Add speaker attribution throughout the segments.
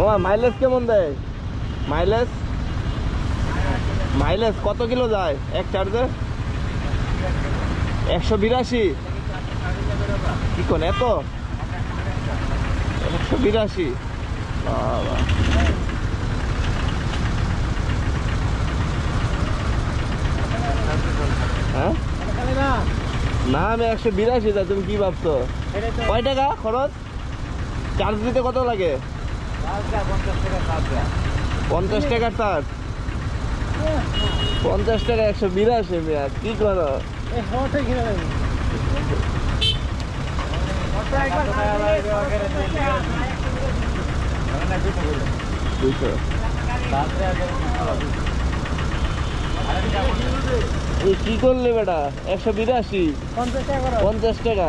Speaker 1: ও mileage কেমন দেয়? Mileage mileage কত কিলো যায়? এক চার্জে একশো বিরাশি? কি কোন, এত? একশো বিরাশি। হ্যাঁ? না, আমি একশো বিরাশি যাই তুমি কি ভাবছ? কয় টাকা খরচ? চার্জ দিতে কত লাগে? পঞ্চাশ টাকার চার্জ পঞ্চাশ টাকা একশো বিরাশি মিয়া কি করো? কি করলে বেটা? একশো বিরাশি। পঞ্চাশ টাকা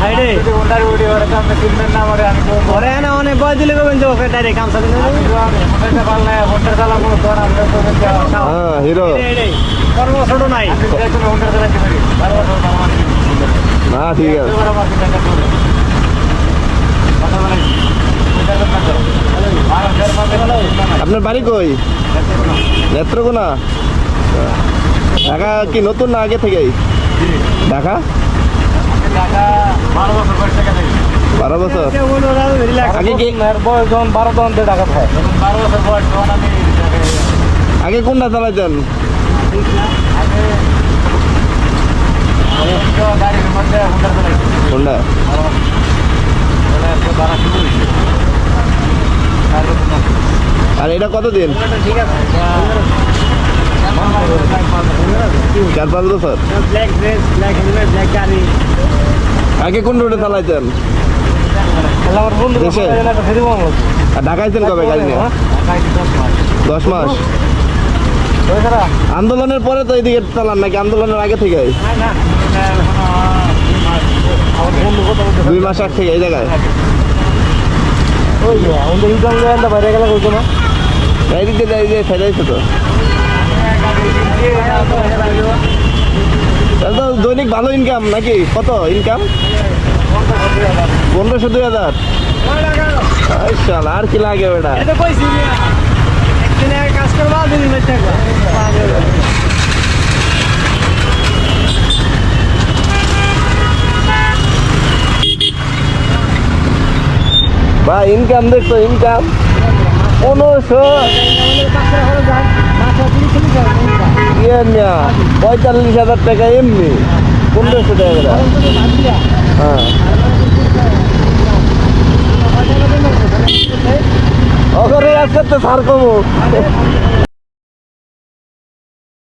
Speaker 2: হাইডে
Speaker 3: আপনি না আমার আমি তো
Speaker 2: না অনেক বয় দিলে করবেন যে ওকে ডাইরেক্ট কাম চালিয়ে
Speaker 3: আমি তো আমি হোন্ডারটা পারলাম না হোন্ডার চালাবো আমরা তো
Speaker 1: হ্যাঁ হিরো।
Speaker 2: কর্ম ছোট নাই।
Speaker 3: পারি।
Speaker 1: না ঠিক আছে। আপনার বাড়ি কই? নেত্রকোনা। ঢাকা কি নতুন না আগে থেকেই? ঢাকা?
Speaker 3: বারো বছর
Speaker 1: আগে কি
Speaker 3: বয়স যখন বারো তখন টাকা খায় বারো বছর বয়স তখন আমি
Speaker 1: আগে কোনটা চালাইতেন? কোনটা? আর এটা কত দিন চার পাঁচ বছর?
Speaker 2: Black dress black helmet black গাড়ি।
Speaker 1: আগে কোন রোডে চালাইতেন
Speaker 3: আমার বন্ধু
Speaker 1: দেশে? আর ঢাকাইছেন কবে গাড়ি নিয়ে? দশ মাস। আন্দোলনের পরে তো এদিকে চালান নাকি? আন্দোলনের আগে থেকে? দুই মাস। আগ থেকে এই জায়গায়?
Speaker 3: বাইরে গেলে
Speaker 1: এই এই যে ফেরাইছে তো। দৈনিক ভালো ইনকাম নাকি? কত ইনকাম পনেরোশো দুই হাজার। আর কি লাগে বেটা? বা ইনকাম দেখছ ইনকাম পনেরোশো। ইয়ে পঁয়তাল্লিশ হাজার টাকা এমনি। পনেরোশো টাকা করে। হ্যাঁ ওখানে আজকে তো সার কমো